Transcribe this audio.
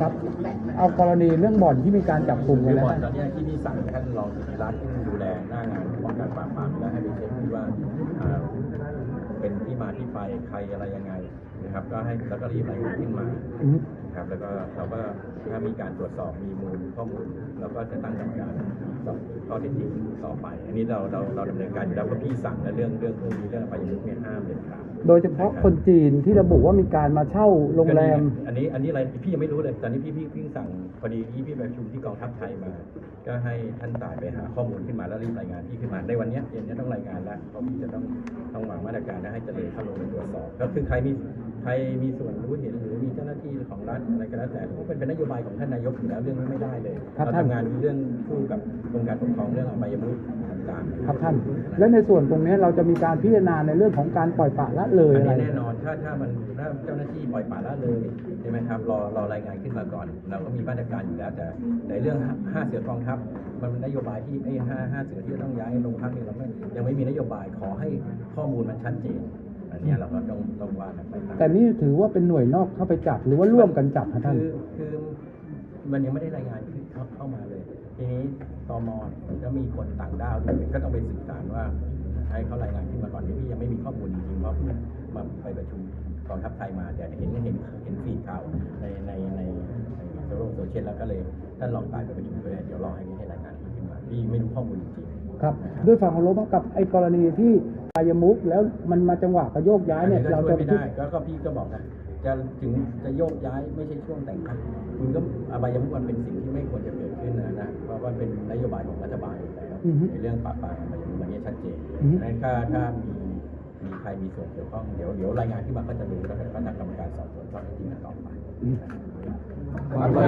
ครับ เอากรณีเรื่องบ่อนที่มีการจับกลุ่มคืกันอแล้วบอลนะตอนเนี้ยที่พี่สั่งท่านรองสุธิรัตน์ที่ดูแลหน้างานป้องกันปราบปรามแล้วให้ไปเช็คดูว่าอ่าเป็นที่มาที่ไปใครอะไรยังไงนะครับ ก็ให้แล้วก็รีบรายงานขึ้นมา อืมครับแล้วก็เราก็ถ้ามีการตรวจสอบมีมูลข้อมูลเราก็จะตั้งกรรมการสอบข้อเท็จจริงต่อไป อันนี้เราเราเราดำเนินการอยู่แล้วเพราะพี่สั่งและเรื่องเรื่องพวกนี้เรื่องอบาย โดยเฉพาะคนจีนที่ระบุว่ามีการมาเช่าโรงแรม อันนี้อันนี้อะไรพี่ยังไม่รู้เลยตอนนี้พี่พี่เพิ่งสั่งพอดีที่พี่ไปประชุมที่กองทัพไทยมา ก็ให้ท่านตายไปหาข้อมูลขึ้นมาแล้วรีบรายงานพี่ขึ้นมาในวันเนี้ยเย็นนี้ต้องรายงานแล้วเพราะพี่จะต้องต้องวางมาตรการและให้เจริญเข้าลงไปตรวจสอบ ก็คือใครมีใครมีส่วนรู้เห็นหรือ หน้าที่ของรัฐอะไรก็แล้วแต่ก็เป็นเป็นนโยบายของท่านนายกอยู่แล้วเรื่องนี้ไม่ได้เลยครับเราท่าน ทำงานเรื่องคู่กับกรมการปกครองเรื่องอบายมุขต่างๆครับท่าน และในส่วนตรงนี้เราจะมีการพิจารณาในเรื่องของการปล่อยปละละเลยอันอะไร นี้แน่นอนถ้าถ้ามันถ้าเจ้าหน้าที่ปล่อยปละละเลยใช่ไหมครับรอรอรายงานขึ้นมาก่อน เราก็มีมาตรการอยู่แล้วแต่ในเรื่องห้าห้าเสือกองทัพมันเป็นนโยบายที่ไอ้ห้าห้าเสือที่จะต้องย้ายโรงพักเนี่ยเราไม่ยังไม่มีนโยบายขอให้ข้อมูลมันชัดเจน อันเนี้ยเราก็ต้องต้องว่ากันไปตาม แต่นี่ถือว่าเป็นหน่วยนอกเข้าไปจับหรือว่าร่วมกันจับครับท่าน คือคือมันยังไม่ได้รายงานขึ้นเข้าเข้ามาเลย ทีนี้ตมก็มีคนต่างด้าวด้วยก็ต้องไปสื่อสารว่าให้เขารายงานขึ้นมาก่อนนี่พี่ยังไม่มีข้อมูลจริงๆเพราะมาไปประชุมกองทัพไทยมาแต่เห็นเห็นเห็นฟีดข่าวในในในในโซโซเชียลแล้วก็เลยท่านลองตายไปประชุมด้วยเดี๋ยวรอให้ให้รายงานขึ้นมาพี่ไม่รู้ข้อมูลจริงๆ ครับด้วยฝั่งของรบกับไอ้กรณีที่ ปายมุกแล้วมันมาจังหวะกระโยกย้ายเนี่ยอัเราก็จะช่วยไม่ได้ก็ก็พี่ก็บอกนะจะถึงจะโยกย้ายไม่ใช่ช่วงแต่งตั้งคุณก็อบายมุขมันเป็นสิ่งที่ไม่ควรจะเกิดขึ้นนะนะเพราะว่าเป็นนโยบายของรัฐบาลอยู่แล้วอือฮึในเรื่องปราบปรามอบายมุขอันนี้ชัดเจนอือฮึดังนั้นถ้าถ้ามีมีใครมีส่วนเกี่ยวข้องเดี๋ยวเดี๋ยวรายงานขึ้นมาก็จะรู้แล้วก็ตั้งกรรมการสอบสวนข้อเท็จจริงกันต่อไป